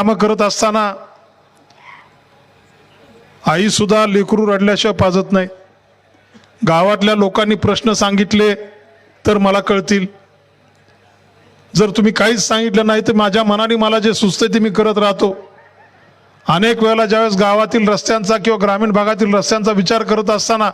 कामं करत असताना आई सुद्धा लेकरू रडल्याशिवाय पाजत नाही. गावातल्या लोकांनी प्रश्न सांगितले तर मला कळतील. जर तुम्ही काहीच सांगितलं नाही तर माझ्या मनाने मला जे सुचते ते मी करत राहतो. अनेक वेळेला ज्यावेळेस गावातील रस्त्यांचा किंवा ग्रामीण भागातील रस्त्यांचा विचार करत असताना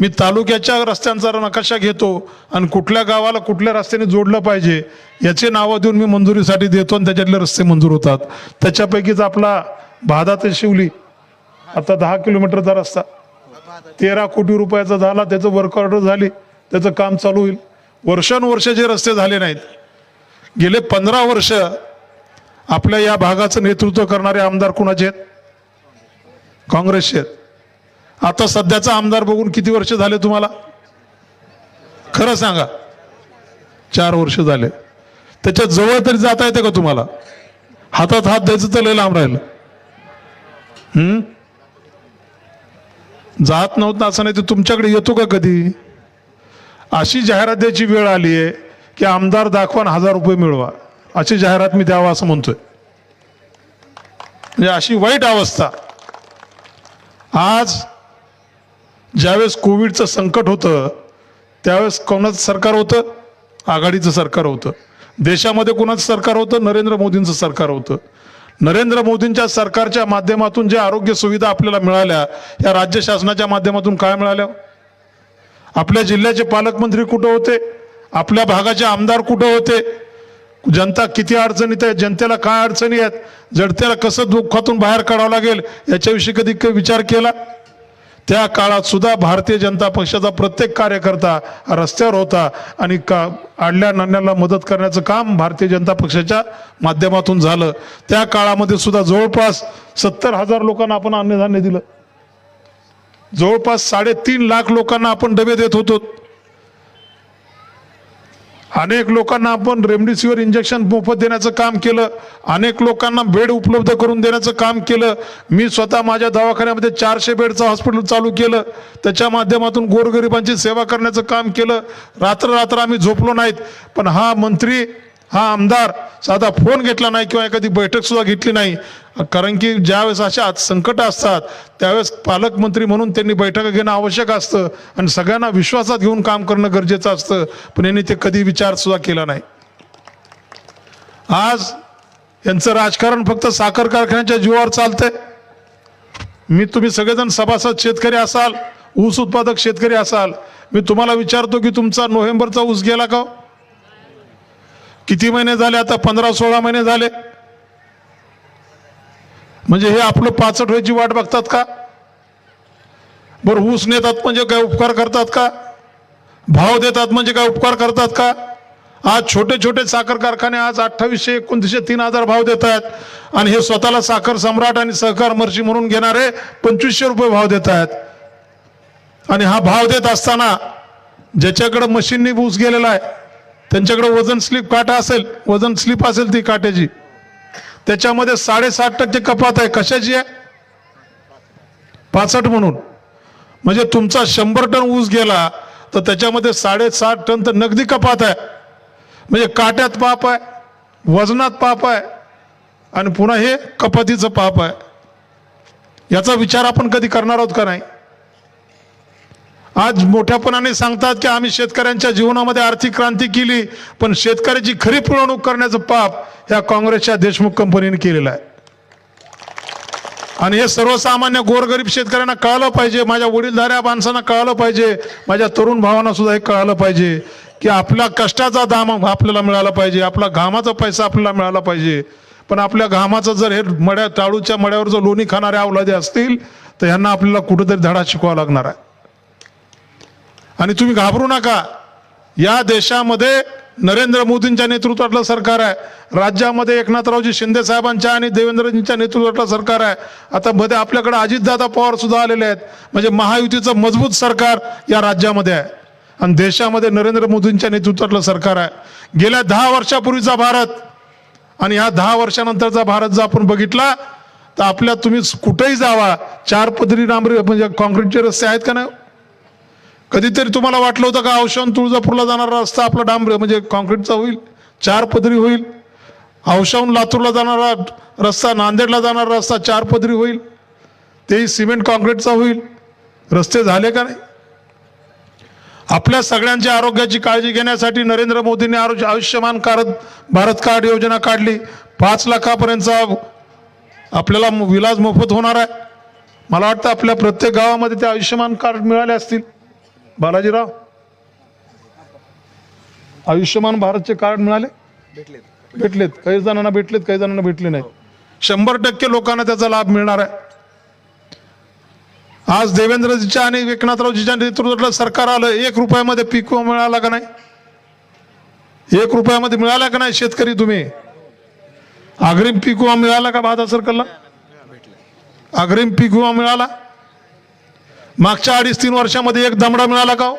मी तालुक्याच्या रस्त्यांचा नकाशा घेतो आणि कुठल्या गावाला कुठल्या रस्त्याने जोडलं पाहिजे याचे नावं देऊन मी मंजुरीसाठी देतो आणि त्याच्यातले रस्ते मंजूर होतात. त्याच्यापैकीच आपला भादा ते शिवली. आता दहा किलोमीटरचा रस्ता. तेरा कोटी रुपयाचा झाला त्याचं वर्क ऑर्डर झाली त्याचं काम चालू होईल. वर्षानुवर्ष जे रस्ते झाले नाहीत गेले पंधरा वर्ष आपल्या या भागाचं नेतृत्व करणारे आमदार कुणाचे आहेत? काँग्रेसचे आहेत. आता सध्याचा आमदार बघून किती वर्ष झाले तुम्हाला? खरं सांगा. चार वर्ष झाले. त्याच्याजवळ तरी जाता येते का तुम्हाला? हातात हात द्यायचं तर लय लांब राहिलं. हम्म? जात नव्हतं असं नाही तर तुमच्याकडे येतो का कधी? अशी जाहिरात द्यायची वेळ आली आहे की आमदार दाखवा हजार रुपये मिळवा. अशी जाहिरात मी द्यावा असं म्हणतोय. म्हणजे अशी वाईट अवस्था. आज ज्यावेळेस कोविडचं संकट होतं त्यावेळेस कोणाचं सरकार होतं? आघाडीचं सरकार होतं. देशामध्ये कोणाचं सरकार होतं? नरेंद्र मोदींचं सरकार होतं. नरेंद्र मोदींच्या सरकारच्या माध्यमातून ज्या आरोग्य सुविधा आपल्याला मिळाल्या या राज्य शासनाच्या माध्यमातून काय मिळाल्या? आपल्या जिल्ह्याचे पालकमंत्री कुठं होते? आपल्या भागाचे आमदार कुठं होते? जनता किती अडचणीत आहे? जनतेला काय अडचणी आहेत? जनतेला कसं दुःखातून बाहेर काढावं लागेल? याच्याविषयी कधी विचार केला? त्या काळात सुद्धा भारतीय जनता पक्षाचा प्रत्येक कार्यकर्ता रस्त्यावर होता आणि का आडल्या नाण्याला मदत करण्याचं काम भारतीय जनता पक्षाच्या माध्यमातून झालं. त्या काळामध्ये सुद्धा जवळपास सत्तर हजार लोकांना आपण अन्नधान्य दिलं. जवळपास साडेतीन लाख लोकांना आपण डबे देत होतो. अनेक लोकांना आपण रेमडेसिवीर इंजेक्शन मोफत देण्याचं काम केलं. अनेक लोकांना बेड उपलब्ध करून देण्याचं काम केलं. मी स्वतः माझ्या दवाखान्यामध्ये चारशे बेडचं हॉस्पिटल चालू केलं. त्याच्या माध्यमातून गोरगरिबांची सेवा करण्याचं काम केलं. रात्र रात्र आम्ही झोपलो नाहीत. पण हा मंत्री हा आमदार साधा फोन घेतला नाही किंवा एखादी बैठक सुद्धा घेतली नाही. कारण की ज्यावेळेस अशा संकट असतात त्यावेळेस पालकमंत्री म्हणून त्यांनी बैठका घेणं आवश्यक असतं आणि सगळ्यांना विश्वासात घेऊन काम करणं गरजेचं असतं पण यांनी ते कधी विचार सुद्धा केला नाही. आज यांचं राजकारण फक्त साखर कारखान्याच्या जीवावर चालतंय. मी तुम्ही सगळेजण सभासद शेतकरी असाल ऊस उत्पादक शेतकरी असाल मी तुम्हाला विचारतो की तुमचा नोव्हेंबरचा ऊस गेला का हो? किती महिने झाले? आता पंधरा सोळा महिने झाले. म्हणजे हे आपलं पाचट व्हायची वाट बघतात का? बरं ऊस नेतात म्हणजे काय उपकार करतात का? भाव देतात म्हणजे काय उपकार करतात का? आज छोटे छोटे साखर कारखाने आज अठ्ठावीसशे एकोणतीसशे तीन हजार भाव देत आहेत. आणि हे स्वतःला साखर सम्राट आणि सहकार मर्जी म्हणून घेणारे पंचवीसशे रुपये भाव देत आहेत. आणि हा भाव देत असताना ज्याच्याकडे मशीननी ऊस गेलेला आहे त्यांच्याकडे वजन स्लिप काटा असेल वजन स्लिप असेल ती काट्याची. त्याच्यामध्ये साडेसात टक्के कपात आहे. कशाची आहे? पासष्ट म्हणून. म्हणजे तुमचा शंभर टन ऊस गेला तर त्याच्यामध्ये साडेसात टन तर नगदी कपात आहे. म्हणजे काट्यात पाप आहे वजनात पाप आहे आणि पुन्हा हे कपातीचं पाप आहे. याचा विचार आपण कधी करणार आहोत का नाही? आज मोठ्यापणाने सांगतात की आम्ही शेतकऱ्यांच्या जीवनामध्ये आर्थिक क्रांती केली पण शेतकऱ्याची खरी पिळवणूक करण्याचं पाप या काँग्रेसच्या देशमुख कंपनीने केलेलं आहे. आणि हे सर्वसामान्य गोरगरीब शेतकऱ्यांना कळालं पाहिजे माझ्या वडीलधाऱ्या माणसांना कळालं पाहिजे माझ्या तरुण भावांना सुद्धा हे कळालं पाहिजे की आपल्या कष्टाचा दाम आपल्याला मिळाला पाहिजे आपला घामाचा पैसा आपल्याला मिळाला पाहिजे. पण आपल्या घामाचं जर हे मड्या टाळूच्या मड्यावर जर लोणी खाणारे अवलादे असतील तर ह्यांना आपल्याला कुठेतरी धडा शिकवावा लागणार आहे. आणि तुम्ही घाबरू नका. या देशामध्ये नरेंद्र मोदींच्या नेतृत्वातलं सरकार आहे. राज्यामध्ये एकनाथरावजी शिंदे साहेबांच्या आणि देवेंद्रजींच्या नेतृत्वातलं सरकार आहे. आता मध्ये आपल्याकडे अजितदादा पवार सुद्धा आलेले आहेत. म्हणजे महायुतीचं मजबूत सरकार या राज्यामध्ये आहे. आणि देशामध्ये नरेंद्र मोदींच्या नेतृत्वातलं सरकार आहे. गेल्या दहा वर्षापूर्वीचा भारत आणि ह्या दहा वर्षानंतरचा भारत जर आपण बघितला तर आपल्या तुम्ही कुठेही जावा. चार पदरी डांबरी म्हणजे कॉन्क्रीटचे रस्ते आहेत का नाही? कधीतरी तुम्हाला वाटलं होतं का औशान तुळजापूरला जाणारा रस्ता आपला डांबरे म्हणजे कॉन्क्रीटचा होईल चार पदरी होईल. औशाहून लातूरला जाणारा रस्ता नांदेडला जाणारा रस्ता चार पदरी होईल. तेही सिमेंट कॉन्क्रीटचा होईल. रस्ते झाले का नाही? आपल्या सगळ्यांच्या आरोग्याची काळजी घेण्यासाठी नरेंद्र मोदींनी आरोग्य आयुष्यमान कार्ड भारत कार्ड योजना काढली. पाच लाखापर्यंतचा आपल्याला विलाज मोफत होणार आहे. मला वाटतं आपल्या प्रत्येक गावामध्ये ते आयुष्यमान कार्ड मिळाले असतील. बालाजीराव आयुष्यमान भारतचे कार्ड मिळाले? भेटलेत. काही जणांना भेटलेत काही जणांना भेटले नाही शंभर टक्के लोकांना त्याचा लाभ मिळणार आहे. आज देवेंद्रजीच्या आणि एकनाथरावजीच्या नेतृत्वातलं सरकार आलं एक रुपयामध्ये पीक मिळाला का नाही? एक रुपयामध्ये मिळाला का नाही शेतकरी तुम्ही? अग्रिम पीक विमा मिळाला का बहादा सर्कलला अग्रिम पीक विमा मिळाला? मागच्या अडीच तीन वर्षामध्ये एक दमडा मिळाला का हो?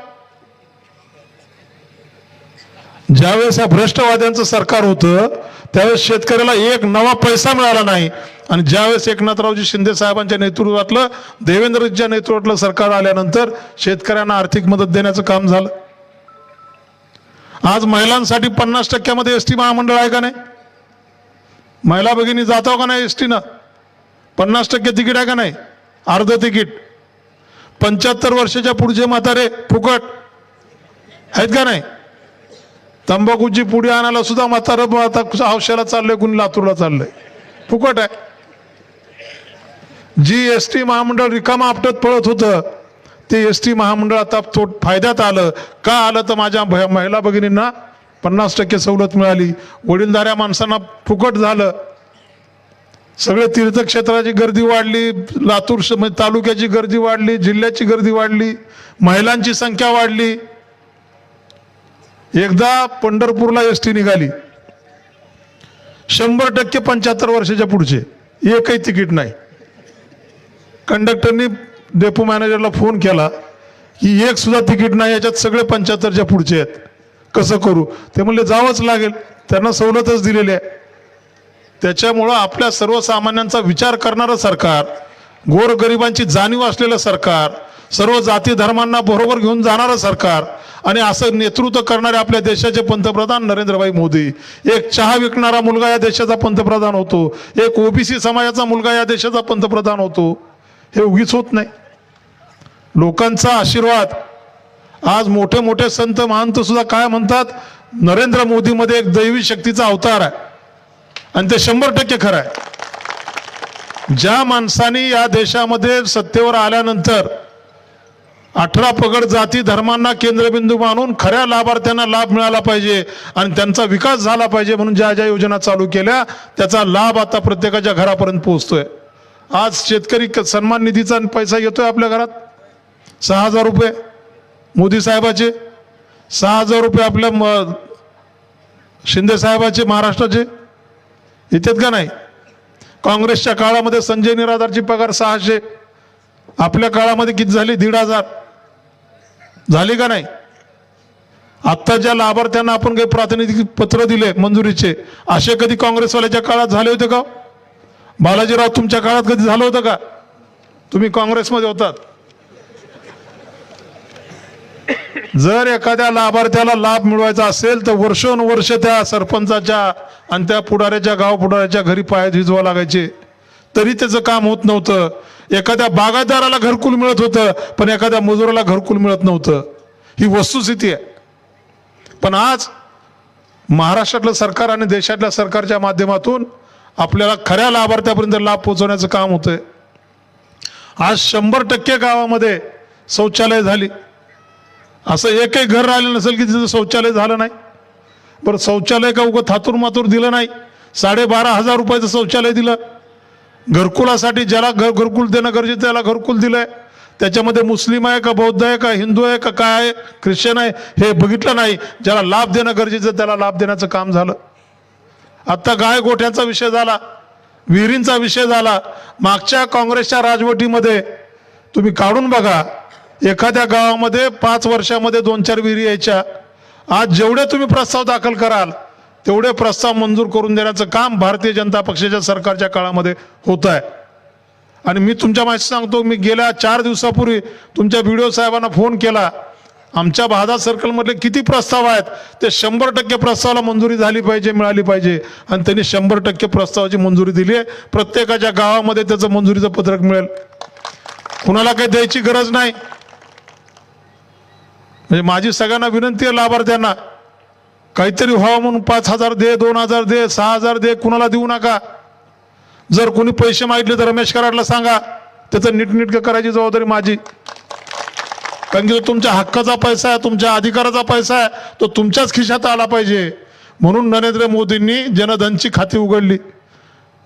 ज्यावेळेस या भ्रष्टवाद्यांचं सरकार होतं त्यावेळेस शेतकऱ्याला एक नवा पैसा मिळाला नाही. आणि ज्यावेळेस एकनाथरावजी शिंदे साहेबांच्या नेतृत्वातलं देवेंद्रजीच्या नेतृत्वातलं सरकार आल्यानंतर शेतकऱ्यांना आर्थिक मदत देण्याचं काम झालं. आज महिलांसाठी पन्नास टक्क्यामध्ये एस टी महामंडळ आहे का नाही? महिला भगिनी जातो का नाही एस टीनं? पन्नास टक्के तिकीट आहे का नाही? अर्ध तिकीट. पंच्याहत्तर वर्षाच्या पुढचे म्हातारे फुकट. आहेत का नाही? तंबाखूची पुढे आणायला सुद्धा म्हातारं आता औषधाला चाललंय कुणी लातूरला चाललंय. फुकट आहे. जी एस टी महामंडळ रिकामा आपटत पळत होतं ते एस टी महामंडळ आता तो फायद्यात आलं. का आलं तर माझ्या भ- महिला भगिनींना पन्नास टक्के सवलत मिळाली. वडीलधाऱ्या माणसांना फुकट झालं. सगळे तीर्थक्षेत्राची गर्दी वाढली लातूर श- तालुक्याची गर्दी वाढली जिल्ह्याची गर्दी वाढली महिलांची संख्या वाढली. एकदा पंढरपूरला एस टी निघाली. शंभर टक्के पंच्याहत्तर वर्षाच्या पुढचे. एकही तिकीट नाही. कंडक्टरनी डेपो मॅनेजरला फोन केला की एक सुद्धा तिकीट नाही याच्यात सगळे पंच्याहत्तरच्या पुढचे आहेत. कसं करू? ते म्हणले जावंच लागेल. त्यांना सवलतच दिलेली आहे. त्याच्यामुळं आपल्या सर्वसामान्यांचा विचार करणारं सरकार गोरगरिबांची जाणीव असलेलं सरकार सर्व जाती धर्मांना बरोबर घेऊन जाणारं सरकार आणि असं नेतृत्व करणारे आपल्या देशाचे पंतप्रधान नरेंद्रभाई मोदी. एक चहा विकणारा मुलगा या देशाचा पंतप्रधान होतो. एक ओबीसी समाजाचा मुलगा या देशाचा पंतप्रधान होतो. हे उगीच होत नाही. लोकांचा आशीर्वाद. आज मोठे मोठे संत महंत सुद्धा काय म्हणतात? नरेंद्र मोदीमध्ये एक दैवी शक्तीचा अवतार आहे. आणि ते शंभर टक्के खरं आहे. ज्या माणसाने या देशामध्ये सत्तेवर आल्यानंतर अठरा पगड जाती धर्मांना केंद्रबिंदू मानून खऱ्या लाभार्थ्यांना लाभ मिळाला पाहिजे आणि त्यांचा विकास झाला पाहिजे म्हणून ज्या ज्या योजना चालू केल्या त्याचा लाभ आता प्रत्येकाच्या घरापर्यंत पोहोचतोय. आज शेतकरी क- सन्मान निधीचा पैसा येतोय आपल्या घरात. सहा हजार रुपये. मोदी साहेबाचे. सहा हजार रुपये आपल्या शिंदे साहेबाचे महाराष्ट्राचे. येतात का नाही? काँग्रेसच्या काळामध्ये संजय निराधारची पगार सहाशे. आपल्या काळामध्ये किती झाली? दीड हजार. झाली का नाही? आत्ता ज्या लाभार्थ्यांना आपण काही प्रातिनिधिक पत्र दिले मंजुरीचे. असे कधी काँग्रेसवाल्याच्या काळात झाले होते का? बालाजीराव तुमच्या काळात कधी झालं होतं का? तुम्ही काँग्रेसमध्ये होतात. जर एखाद्या लाभार्थ्याला लाभ मिळवायचा असेल तर वर्षोनुवर्ष त्या सरपंचाच्या आणि त्या पुढाऱ्याच्या गाव पुढाऱ्याच्या घरी पाय झिजवा लागायचे. तरी त्याचं काम होत नव्हतं. एखाद्या बागायतदाराला घरकुल मिळत होतं पण एखाद्या मजुराला घरकुल मिळत नव्हतं. ही वस्तुस्थिती आहे. पण आज महाराष्ट्रातलं सरकार आणि देशातल्या सरकारच्या माध्यमातून आपल्याला खऱ्या लाभार्थ्यापर्यंत लाभ पोहोचवण्याचं काम होतंय. आज शंभर टक्के गावामध्ये शौचालय झाली. असं एकही घर राहिलं नसेल की तिथं शौचालय झालं नाही. बरं शौचालय का उगं थातूर मातूर दिलं नाही? साडेबारा हजार रुपयाचं शौचालय दिलं. घरकुलासाठी ज्याला घर घरकुल देणं गरजेचं त्याला घरकुल दिलंय. त्याच्यामध्ये मुस्लिम आहे का बौद्ध आहे का हिंदू आहे का काय आहे ख्रिश्चन आहे हे बघितलं नाही. ज्याला लाभ देणं गरजेचं त्याला लाभ देण्याचं काम झालं. आत्ता गाय गोठ्याचा विषय झाला. विहिरींचा विषय झाला. मागच्या काँग्रेसच्या राजवटीमध्ये तुम्ही काढून बघा. एखाद्या गावामध्ये पाच वर्षामध्ये दोन चार विहिरी यायच्या. आज जेवढे तुम्ही प्रस्ताव दाखल कराल तेवढे प्रस्ताव मंजूर करून देण्याचं काम भारतीय जनता पक्षाच्या सरकारच्या काळामध्ये होत आहे. आणि मी तुमच्या माहिती सांगतो मी गेल्या चार दिवसापूर्वी तुमच्या व्हिडिओ साहेबांना फोन केला. आमच्या बाधा सर्कलमधले किती प्रस्ताव आहेत ते शंभर टक्के प्रस्तावाला मंजुरी झाली पाहिजे मिळाली पाहिजे. आणि त्यांनी शंभर टक्के प्रस्तावाची मंजुरी दिली आहे. प्रत्येकाच्या गावामध्ये त्याचं मंजुरीचं पत्रक मिळेल. कुणाला काही द्यायची गरज नाही. म्हणजे माझी सगळ्यांना विनंती आहे लाभार्थ्यांना. काहीतरी व्हावं म्हणून पाच हजार दे दोन हजार दे सहा हजार दे कुणाला देऊ नका. जर कोणी पैसे मागितले तर रमेश कराडला सांगा. त्याचं नीटनीटकं करायची जबाबदारी माझी. कारण की तो तुमच्या हक्काचा पैसा आहे तुमच्या अधिकाराचा पैसा आहे तो तुमच्याच खिशात आला पाहिजे. म्हणून नरेंद्र मोदींनी जनधनची खाती उघडली.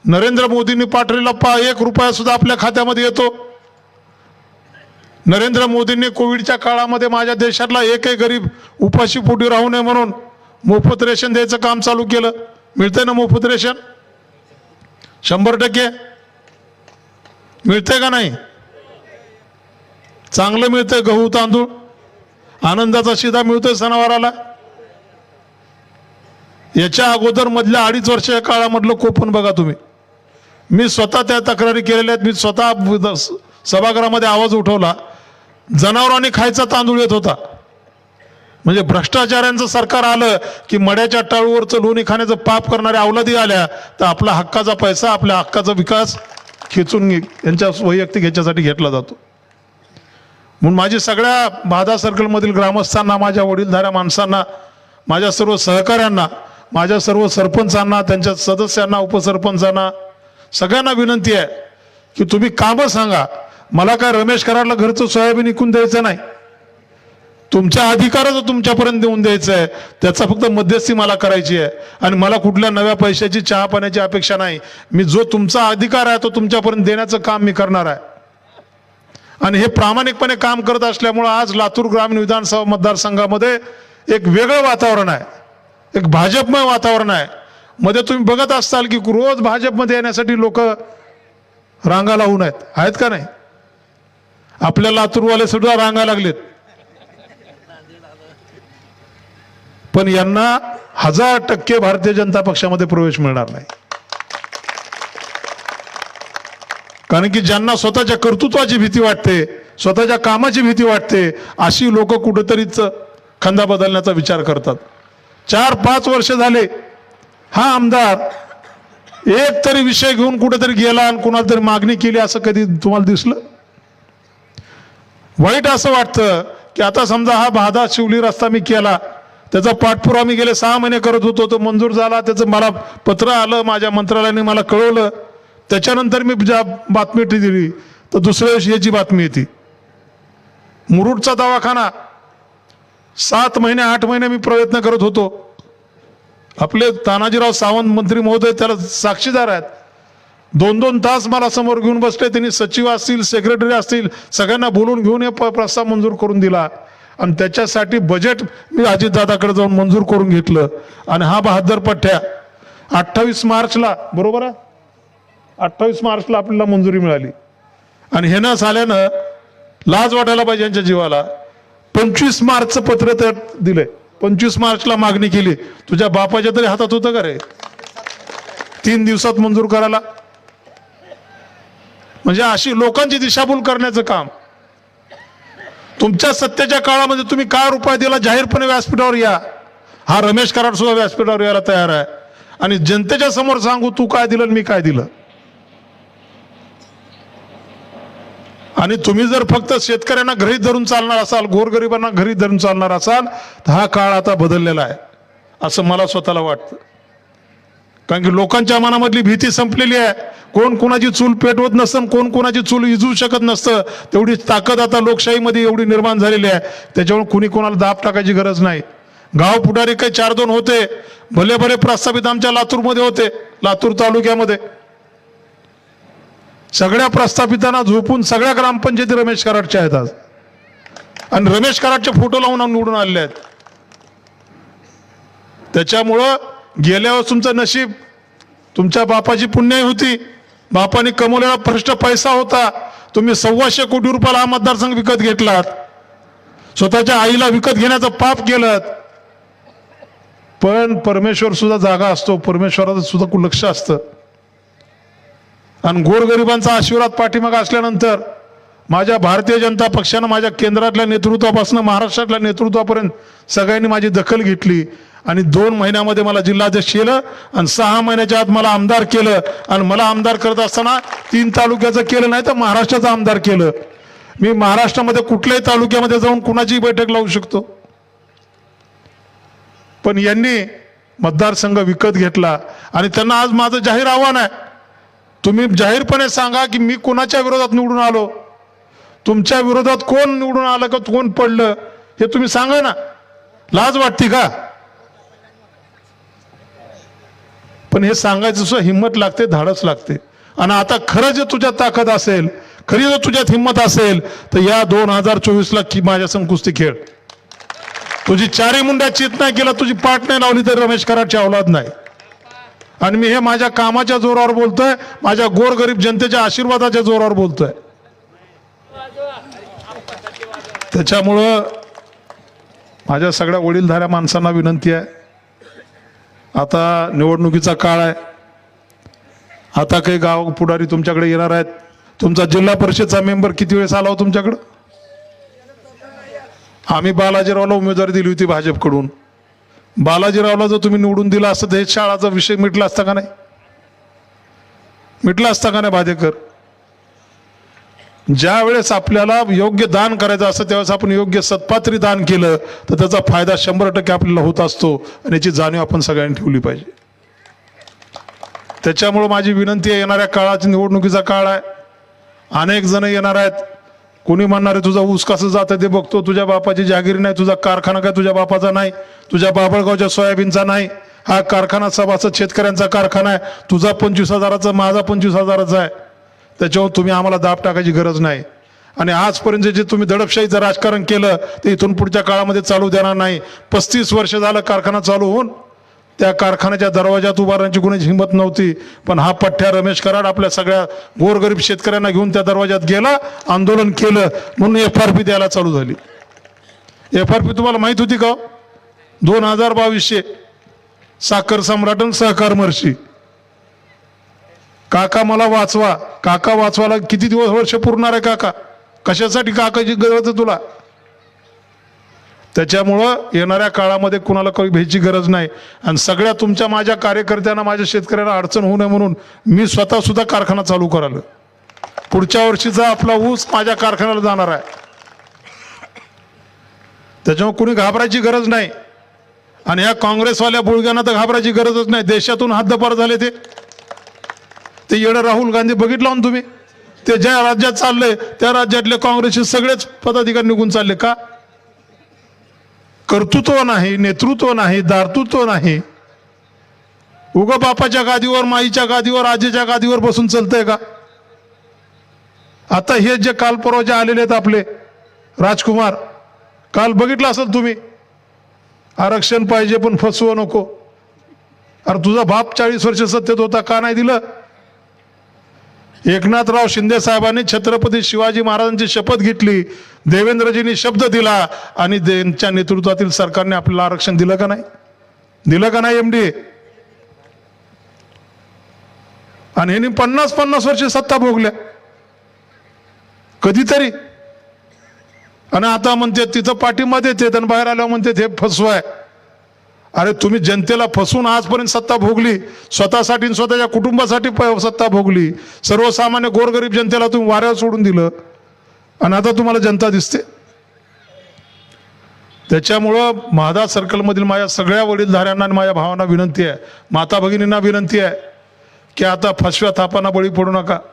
नरेंद्र मोदींनी पाठवलेला पा एक रुपया सुद्धा आपल्या खात्यामध्ये येतो. नरेंद्र मोदींनी कोविडच्या काळामध्ये माझ्या देशातला एकही गरीब उपाशी पोटी राहू नये म्हणून मोफत रेशन द्यायचं काम चालू केलं. मिळतंय ना मोफत रेशन? शंभर टक्के. मिळतंय का नाही? चांगलं मिळतंय गहू तांदूळ. आनंदाचा शिधा मिळतोय सणावाराला. याच्या अगोदर मधल्या अडीच वर्ष या काळामधलं कोपन बघा तुम्ही. मी स्वतः त्या तक्रारी केलेल्या आहेत. मी स्वतः स- सभागृहामध्ये आवाज उठवला. जनावरांनी खायचा तांदूळ येत होता. म्हणजे भ्रष्टाचाऱ्यांचं सरकार आलं की मड्याच्या टाळूवरचं लोणी खाण्याचं पाप करणाऱ्या अवलादी आल्या तर आपला हक्काचा पैसा आपल्या हक्काचा विकास खेचून घे- यांच्या वैयक्तिक ह्याच्यासाठी घेतला जातो. म्हणून माझी सगळ्या बाधा सर्कलमधील ग्रामस्थांना माझ्या वडीलधाऱ्या माणसांना माझ्या सर्व सहकाऱ्यांना माझ्या सर्व सरपंचांना त्यांच्या सदस्यांना उपसरपंचांना सगळ्यांना विनंती आहे की तुम्ही कामं सांगा. मला काय रमेश कराडला घरचं सोयाबीन विकून द्यायचं नाही? तुमच्या अधिकाराचं तुमच्यापर्यंत देऊन द्यायचं आहे. त्याचा फक्त मध्यस्थी मला करायची आहे. आणि मला कुठल्या नव्या पैशाची चहा पाण्याची अपेक्षा नाही. मी जो तुमचा अधिकार आहे तो तुमच्यापर्यंत देण्याचं काम मी करणार आहे. आणि हे प्रामाणिकपणे काम करत असल्यामुळं आज लातूर ग्रामीण विधानसभा मतदारसंघामध्ये एक वेगळं वातावरण आहे. एक भाजपमय वातावरण आहे. मध्ये तुम्ही बघत असाल की रोज भाजपमध्ये येण्यासाठी लोक रांगा लावून आहेत. आहेत का नाही? आपल्या लातूरवाले सुद्धा रांगा लागलेत. पण यांना हजार टक्के भारतीय जनता पक्षामध्ये प्रवेश मिळणार नाही. कारण की ज्यांना स्वतःच्या कर्तृत्वाची भीती वाटते स्वतःच्या कामाची भीती वाटते अशी लोक कुठेतरीच खंदा बदलण्याचा विचार करतात. चार पाच वर्ष झाले हा आमदार एक तरी विषय घेऊन कुठेतरी गेला आणि कुणाला तरी मागणी केली असं कधी तुम्हाला दिसलं? वाईट असं वाटतं की आता समजा हा बाधा शिवली रस्ता मी केला त्याचा पाठपुरावा मी गेले सहा महिने करत होतो तो मंजूर झाला त्याचं मला पत्र आलं माझ्या मंत्रालयाने मला कळवलं त्याच्यानंतर मी ज्या बातमी दिली तर दुसऱ्या दिवशी याची बातमी येते. मुरुडचा दवाखाना सात महिने आठ महिने मी प्रयत्न करत होतो. आपले तानाजीराव सावंत मंत्री महोदय त्याला साक्षीदार आहेत. दोन दोन तास मला समोर घेऊन बसले. त्यांनी सचिव असतील सेक्रेटरी असतील सगळ्यांना बोलून घेऊन हे प- प्रस्ताव मंजूर करून दिला. आणि त्याच्यासाठी बजेट मी अजितदादाकडे जाऊन मंजूर करून घेतलं. आणि हा बहादर पठ्ठ्या. अठ्ठावीस मार्चला बरोबर आहे? अठ्ठावीस मार्चला आपल्याला मंजुरी मिळाली. आणि हे न झाल्यानं लाज वाटायला पाहिजे यांच्या जीवाला. पंचवीस मार्चचं पत्र त्यात दिलंय. पंचवीस मार्चला मागणी केली. तुझ्या बापाच्या तरी हातात होतं का रे? तीन दिवसात मंजूर करायला. म्हणजे अशी लोकांची दिशाभूल करण्याचं काम. तुमच्या सत्तेच्या काळामध्ये तुम्ही काय रुपये दिला जाहीरपणे व्यासपीठावर या. हा रमेश कराड सुद्धा व्यासपीठावर यायला तयार आहे. आणि जनतेच्या समोर सांगू तू काय दिलं मी काय दिलं. आणि तुम्ही जर फक्त शेतकऱ्यांना घरी धरून चालणार असाल गोरगरिबांना घरी धरून चालणार असाल तर हा काळ आता बदललेला आहे असं मला स्वतःला वाटतं. कारण की लोकांच्या मनामधली भीती संपलेली आहे. कोण कोणाची चूल पेटवत नसतं कोण कोणाची चूल इजू शकत नसतं तेवढी ताकद आता लोकशाहीमध्ये एवढी निर्माण झालेली आहे. त्याच्यामुळे कुणी कोणाला दाब टाकायची गरज नाही. गाव पुढारी काही चार दोन होते भले भले प्रस्थापित आमच्या लातूरमध्ये होते लातूर तालुक्यामध्ये. सगळ्या प्रस्थापितांना झोपून सगळ्या ग्रामपंचायती रमेश कराडच्या आहेत आज. आणि रमेश कराडचे फोटो लावून निवडून आलेले आहेत. त्याच्यामुळं गेल्यावर तुमचं नशीब तुमच्या बापाची पुण्याही होती. बापाने कमवलेला भ्रष्ट पैसा होता. तुम्ही सव्वाशे कोटी रुपयाला हा मतदारसंघ विकत घेतलात. स्वतःच्या आईला विकत घेण्याचं पाप केलं पण परमेश्वर सुद्धा जागा असतो. परमेश्वराचं सुद्धा खूप लक्ष असतं. आणि गोरगरिबांचा आशीर्वाद पाठीमागा असल्यानंतर माझ्या भारतीय जनता पक्षानं माझ्या केंद्रातल्या नेतृत्वापासून महाराष्ट्रातल्या नेतृत्वापर्यंत सगळ्यांनी माझी दखल घेतली आणि दोन महिन्यामध्ये मला जिल्हाध्यक्ष केलं आणि सहा महिन्याच्या आत मला आमदार केलं आणि मला आमदार करत असताना तीन तालुक्याचं केलं नाही तर महाराष्ट्राचं आमदार केलं. मी महाराष्ट्रामध्ये कुठल्याही तालुक्यामध्ये जाऊन कुणाचीही बैठक लावू शकतो. पण यांनी मतदारसंघ विकत घेतला आणि त्यांना आज माझं जाहीर आव्हान आहे. तुम्ही जाहीरपणे सांगा की मी कोणाच्या विरोधात निवडून आलो? तुमच्या विरोधात कोण निवडून आलं का कोण पडलं हे तुम्ही सांगा ना. लाज वाटते का? पण हे सांगायचं सुद्धा हिंमत लागते धाडस लागते. आणि आता खरं जे तुझ्यात ताकद असेल खरी जर तुझ्यात हिंमत असेल तर या दोन हजार चोवीसला की माझ्या कुस्ती खेळ. तुझी चारी मुंड्या चित नाही केला तुझी पाठ नाही लावली तर रमेश कराडची अवलाद नाही. आणि मी हे माझ्या कामाच्या जोरावर बोलतोय माझ्या गोरगरीब जनतेच्या आशीर्वादाच्या जोरावर बोलतोय. त्याच्यामुळं माझ्या सगळ्या वडीलधाऱ्या माणसांना विनंती आहे. आता निवडणुकीचा काळ आहे. आता काही गाव पुढारी तुमच्याकडे येणार आहेत. तुमचा जिल्हा परिषदचा मेंबर किती वेळेस आला हो तुमच्याकडं? आम्ही बालाजीरावला उमेदवारी दिली होती भाजपकडून. बालाजीरावला जर तुम्ही निवडून दिला असतं तर हे शाळाचा विषय मिटला असता का नाही? मिटला असता का नाही भादेकर? ज्या वेळेस आपल्याला योग्य दान करायचं असतं त्यावेळेस आपण योग्य सत्पात्री दान केलं तर त्याचा फायदा शंभर टक्के आपल्याला होत असतो आणि याची जाणीव आपण सगळ्यांनी ठेवली पाहिजे. त्याच्यामुळं माझी विनंती आहे येणाऱ्या काळात निवडणुकीचा काळ आहे. अनेक जण येणार आहेत. कोणी म्हणणार आहे तुझा ऊस कसं जातं ते बघतो. तुझ्या बापाची जागिरी नाही. तुझा कारखाना काय तुझ्या बापाचा नाही. तुझ्या बाबळगावच्या सोयाबीनचा नाही. हा कारखाना सभासद शेतकऱ्यांचा कारखाना आहे. तुझा पंचवीस हजाराचा माझा पंचवीस हजाराचा आहे. त्याच्यावर तुम्ही आम्हाला दाब टाकायची गरज नाही. आणि आजपर्यंत जे तुम्ही दडपशाहीचं राजकारण केलं ते इथून पुढच्या काळामध्ये चालू देणार नाही. पस्तीस वर्ष झालं कारखाना चालू होऊन त्या कारखान्याच्या दरवाजात उभारण्याची कोणाची हिंमत नव्हती. पण हा पठ्ठ्या रमेश कराड आपल्या सगळ्या गोरगरीब शेतकऱ्यांना घेऊन त्या दरवाजात गेला आंदोलन केलं म्हणून एफ आर पी द्यायला चालू झाली. एफ आर पी तुम्हाला माहीत होती का? दोन हजार बावीसशे साखर सम्राट सहकार मर्शी काका मला वाचवा. काका वाचवायला किती दिवस वर्ष पुरणार आहे काका? कशासाठी काकाची गरज आहे तुला? त्याच्यामुळं येणाऱ्या काळामध्ये कुणाला काही भ्यायची गरज नाही. आणि सगळ्या तुमच्या माझ्या कार्यकर्त्यांना माझ्या शेतकऱ्यांना अडचण होऊ नये म्हणून मी स्वतः सुद्धा कारखाना चालू करालो पुढच्या वर्षीचा आपला ऊस माझ्या कारखान्याला जाणार आहे. त्याच्यामुळे कुणी घाबरायची गरज नाही. आणि ह्या काँग्रेसवाल्या बुळग्यांना तर घाबरायची गरजच नाही. देशातून हद्दपार झाले ते. ते येणं राहुल गांधी बघितलं ना तुम्ही? ते ज्या राज्यात चाललंय त्या राज्यातले काँग्रेसचे सगळेच पदाधिकारी निघून चालले का? कर्तृत्व नाही नेतृत्व नाही दार्तृत्व नाही. उग बापाच्या गादीवर माईच्या गादीवर आजीच्या गादीवर बसून चालतंय का? आता हे जे काल परवाचे आलेले आहेत आपले राजकुमार काल बघितलं असेल तुम्ही? आरक्षण पाहिजे पण फसवू नको. अरे तुझा बाप चाळीस वर्ष सत्तेत होता का नाही दिलं? एकनाथराव शिंदे साहेबांनी छत्रपती शिवाजी महाराजांची शपथ घेतली. देवेंद्रजींनी शब्द दिला आणि त्यांच्या नेतृत्वातील सरकारने आपल्याला आरक्षण दिलं का नाही? दिलं का नाही एमडी आणि ह्यांनी पन्नास पन्नास वर्ष सत्ता भोगल्या. कधीतरी. आणि आता म्हणते तिथं पाठिंबा देते आणि बाहेर आल्यावर म्हणते हे फसवाय. अरे तुम्ही जनतेला फसून आजपर्यंत सत्ता भोगली. स्वतःसाठी आणि स्वतःच्या कुटुंबासाठी प- सत्ता भोगली. सर्वसामान्य गोरगरीब जनतेला तुम्ही वाऱ्यावर सोडून दिलं. आणि आता तुम्हाला जनता दिसते. त्याच्यामुळं महादा सर्कलमधील माझ्या सगळ्या वडीलधाऱ्यांना आणि माझ्या भावांना विनंती आहे. माता भगिनींना विनंती आहे की आता फसव्या थापांना बळी पडू नका.